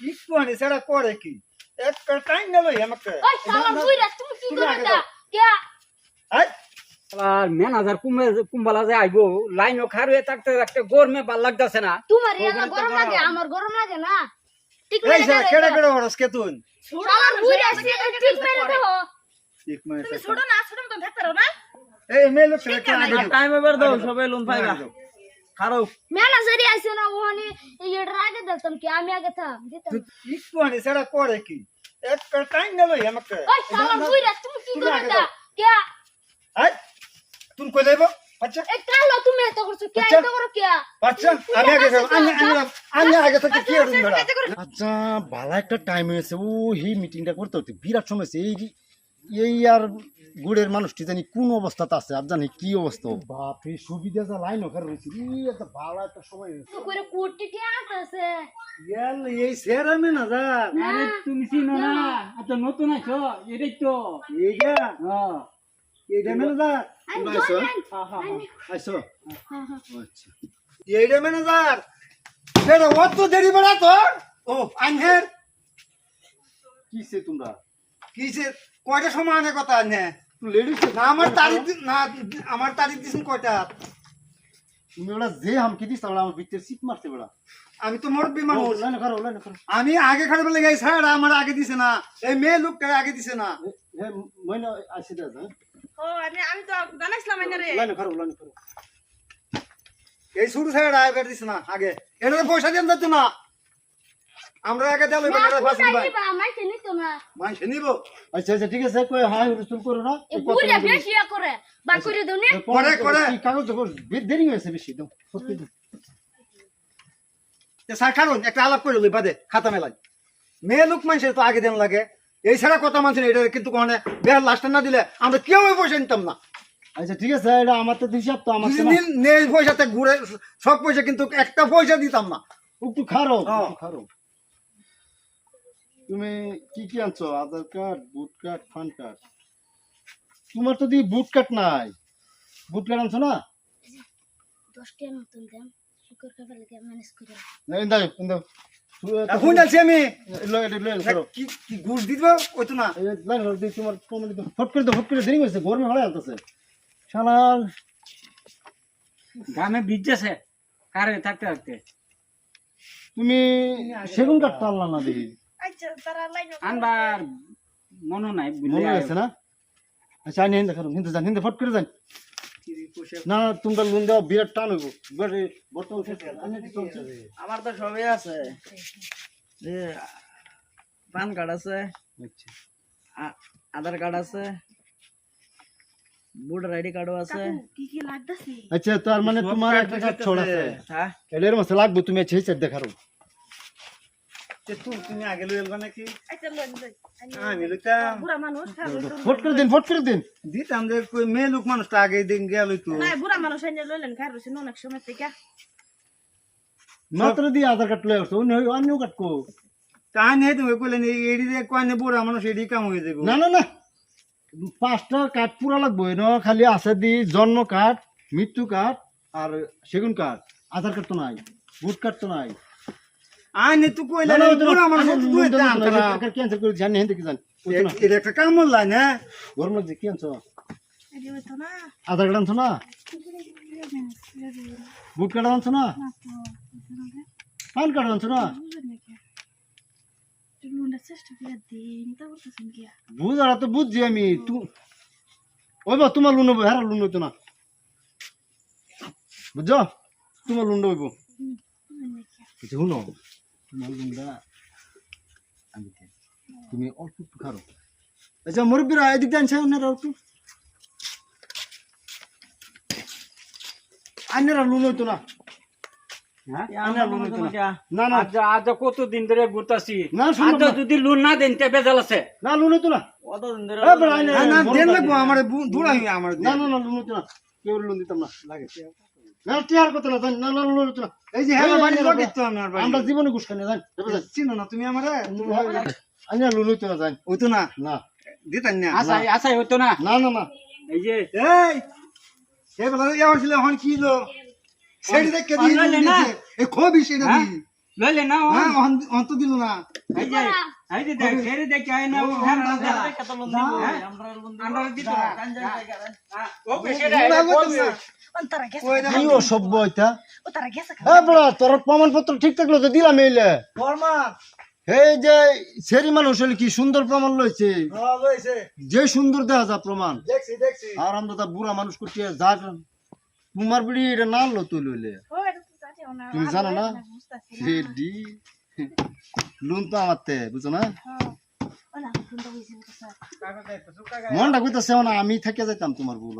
ইকুয়ানি সেটা করে কি? একটা টাইম গেল আমাকে। ওই শালা বুইরা তুমি কি করতা। কে আই আর ম্যানেজার কুমে কুম্বালা যে আইবো লাইনও খার হয়ে থাকতে থাকতে গরমে ভালো লাগতেছে না। তোমার এলা গরম। লাগে আমার গরম লাগে না? ঠিক এই মেরে সেটা কেডা কেডা হরস কে তুই? শালা বুইরা ঠিক মেরে দেবো এক মিনিট তুমি ছোট না ছোট মতো থাকতে না? এই সেটা আগে দিও। টাইম এবার দাও সবাই লোন পাইবা। দাও। খারাপ। ম্যানেজারই আইছে না ওখানে এর আগে দিতাম কি আমি আগে থাম দিতাম। ইকুয়ানি সেটা করে কি? একটা টাইম গেল আমাকে। ওই শালা বুইরা তুমি কি করতা কে? আই তুমি কই যাইব? আচ্ছা। এই কালো তুমি এত করছ কে? আচ্ছা। এত করো কে? আচ্ছা আমি আগে আমি আমি আমি আগে থেকে কি করুন আচ্ছা ভালো একটা টাইম হয়েছে। ও এই মিটিংটা করতে হতে বিরাট সময় এই এই আর গুড়ের মানুষটি জানি কোন অবস্থাতে আছে? আর জানি কি অবস্থা বাপ এই সুবিধা যা লাইন ওখানে রয়েছে। এই একটা ভালো একটা সময় তো করে কুটি কে আছে ইয়াল এই সেরা মে না যা আরে তুমি চিনো না? আচ্ছা নতুন আছো এটাই তো। এইটা? হ্যাঁ। এইটা মে না যা আমি আইসো? জয়েন আইসো আচ্ছা। এইটা ম্যানেজার? সেটা অত দেরি বেড়া তোর? ও আনহের। কিসে তোমরা? কিসে কয়টা সময় আনে কথা লেডিস না আমার তারিখ দি- না আমার তারিখ দিছেন কয়টা? তুমি ওরা যে হামকি দিস তাহলে আমার ভিতরে সিট মারছে বেড়া আমি তো মানুষ। আগে খাড়ে বলে গেছি স্যার আমার আগে দিছে না। এই মেয়ে লোকটা আগে দিছে না। মইনা আসে দে ও আমি আমি তো জানাইছিলাম রে। লাইন করো লাইন করো এই শুরু স্যার আগে দিছে না আগে। এটা পয়সা দিয়ে দিত না। আমরা আগে দেবো না এবার ফাঁসি ভাই। দিবা আমার চিনি তো না। মাইসে নিব। আচ্ছা আচ্ছা ঠিক আছে কই হাই রসুল করো না। বেশি ইয়া করে বা করে দাও নে। করে, করে। কি কাগজ দেখো দেরি হয়েছে বেশি দাও সত্যি দাও। স্যার কারণ একটা আলাপ করে লই বাদে খাতা মেলাই। মেয়ে লোক মানুষের তো আগে দেন লাগে। এই ছাড়া কথা মানছে না এটা কিন্তু কোনে বেহার লাস্টে না দিলে আমরা কেউ ওই পয়সা নিতাম না। আচ্ছা ঠিক আছে এটা আমার তো হিসাব তো আমার তো নেই পয়সাতে ঘুরে সব পয়সা কিন্তু একটা পয়সা দিতাম না। একটু খারো। খারো। তুমি কি কি আনছো? আধার কার্ড বুট কার্ড ফান কার্ড? তোমার তো দি বুট কার্ড নাই। বুট কার্ড আনছো না? 10 মতন দেন। শুকর খাবার লাগে ম্যানেজ করে না ইন্দা ইন্দা এখন যাচ্ছি আমি? লয় এটা লয় করো। কি কি ঘুষ দিব ওই তো না। এই লাইন করো দিই তোমার কমেন্ট দাও ফট করে দাও ফট করে দেরি হয়েছে গরমে ভালো আলতেছে শালার গ্রামে ভিজছে কারে থাকতে থাকতে। তুমি সেগুন কাঠ টানলা না দেখি আনবার মনে নাই মনে হয়েছে না আচ্ছা আনি হিন্দে খারো হিন্দে যান হিন্দে ফট করে যান না না তোমরা লোন দেওয়া বিরাট টান হইব বর্তমান আমার তো সবই আছে। যে পান কার্ড আছে। আচ্ছা। আধার কার্ড আছে। ভোটার আইডি কার্ডও আছে। কি কি লাগতাছে? আচ্ছা তার মানে তোমার একটা কাজ ছড় আছে হ্যাঁ এদের মাসে লাগবে তুমি আছে দেখারো তুমি তুমি আগে লই এলবা নাকি? আচ্ছা লই আমি লইতাম। বুড়া মানুষ খাবে ফট করে দিন ফট করে দিন। দিতাম যে মেয়ে লোক মানুষটা আগে দিন গেল তো না বুড়া মানুষ এনে লইলেন খাই রইছে অনেক সময় থেকে। মাত্র দিয়ে আধার কার্ড লয়ে আসছো অন্য অন্য কার্ড কো? তা নেই তুমি কইলেন এডি দিয়ে কয়নে বুড়া মানুষ এডি কাম হয়ে যাব না না না। পাঁচটা কার্ড পুরা লাগবে ন খালি আছে দি জন্ম কার্ড মৃত্যু কার্ড আর সেগুন কার্ড। আধার কার্ড তো নাই ভোট কার্ড তো নাই। আইনে তো কইলেন বুড়া মানুষ দুই দাম ক্যান্সেল করে জানি হেন দেখি জানি এটা একটা কাম বললাই না গরম লাগছে কি আনছো? না। আধার কার্ড আনছো না? ভোট কার্ড আনছো না? প্যান কার্ড আনছো না? করে বুঝারা তো বুঝছি আমি। ওই বা তোমার লুন হ্যাঁ লুন হইতো না। বুঝছ? তোমার লুনটা হইব। শুনো। তোমার আমি তুমি অল্প একটু খারো। আচ্ছা মুরব্বীরা এদিক দিয়ে আনছে ওনারা একটু। আইনারা লুন হইতো না। হ্যাঁ? কতদিন ধরে ঘুরতাছি। যদি লোন না দেন বেজাল আছে। না লুন হইতো না। আমার আমার না না না লুন হইতো না। কেউ লুন দিতাম না। লাগে। টিয়ার কথা না জান- না না না এই যে হ্যাঁ বাড়ি এই, তো আমার বাড়ি। আমরা জীবনে ঘুষ খাই না জান। চিনো না তুমি আমারে? আইনা লুন হইতো না জান। ওই তো না? না। দিতাম না? আশাই আশাই হইতো না। না না না। এই যে। এই! সে বলা ইয়া হইছিল এখন কি লো? সেটি দেখে দিয়ে না? এ খবি সেটা হ্যাঁ? লইলে না হ্যাঁ অহন- অহন দিল না। এই যে এই যে দেখ ফেরে দেখে আয় না হ্যাঁ রাজা আমরা দিত না। হ্যাঁ, ও পেশে রে না, বলতেছে না। তারা গেছে ওই কি অসভ্য এটা? ও তারা গেছে হ্যাঁ বড়া তোর প্রমাণপত্র ঠিক থাকল তো দিলাম এইলে এই যে সেরি মানুষ হলে কি সুন্দর প্রমাণ লইছে? হ্যাঁ যে সুন্দর দেখা যা প্রমাণ। দেখছি দেখছি। আর আমরা তা বুড়া মানুষ করতে যাক তোমার বিড়ি এটা না আনলো তুই লইলে? ও এটা না তুমি জানো লুন তো বুঝছ হ্যাঁ মনটা কইতাছে না আমি থেকে যাইতাম তোমার বউ